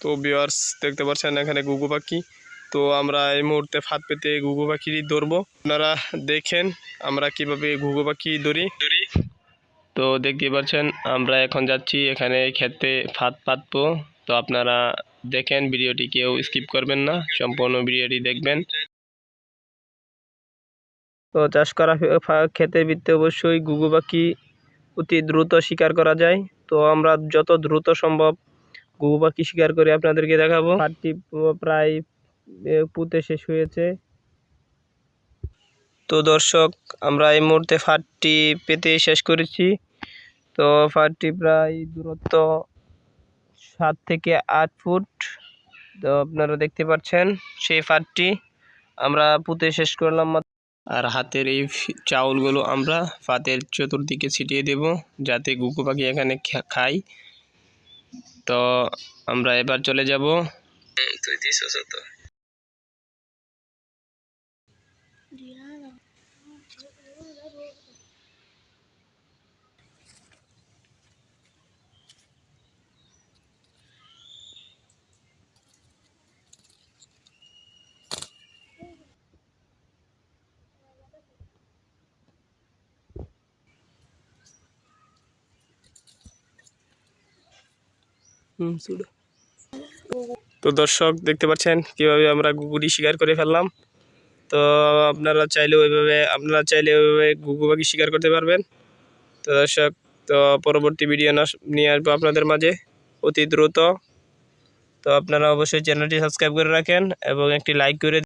তো বিয়ার্স দেখতে পাচ্ছেন এখানে গুগু পাখি। তো আমরা এই মুহূর্তে ফাঁদ পেতে ঘুঘু পাখি ধরবো আপনারা দেখেন আমরা কীভাবে ঘুঘু পাখি ধরি ধরি তো দেখতে পাচ্ছেন, আমরা এখন যাচ্ছি এখানে ক্ষেতে ফাঁদ পাতবো। তো আপনারা দেখেন ভিডিওটি কেউ স্কিপ করবেন না, সম্পূর্ণ ভিডিওটি দেখবেন। তো চাষ করা ক্ষেতের ভিত্তিতে অবশ্যই ঘুঘু পাখি অতি দ্রুত শিকার করা যায়। তো আমরা যত দ্রুত সম্ভব ঘুঘু পাখি শিকার করে আপনাদেরকে দেখাবো। ফাঁদটি প্রায় পুঁতে শেষ হয়েছে। তো দর্শক আমরা এই মুহূর্তে ফাঁদটি পেতে শেষ করেছি। তো ফাঁদটি প্রায় দূরত্ব সাত থেকে আট ফুট। তো আপনারা দেখতে পাচ্ছেন সেই ফাঁদটি। আমরা পুঁতে শেষ করলাম আর হাতের এই চাউলগুলো আমরা ফাতের চতুর্দিকে ছিটিয়ে দেব যাতে গুকু পাখি এখানে খায়। তো আমরা এবার চলে যাব। তুই দিস তো। তো দর্শক, দেখতে পাচ্ছেন কীভাবে আমরা গুগুটি শিকার করে ফেললাম। তো আপনারা চাইলে ওইভাবে, আপনারা চাইলে ওইভাবে গুগু পাখি শিকার করতে পারবেন। তো দর্শক, তো পরবর্তী ভিডিও নিয়ে আসব আপনাদের মাঝে অতি দ্রুত। তো আপনারা অবশ্যই চ্যানেলটি সাবস্ক্রাইব করে রাখেন এবং একটি লাইক করে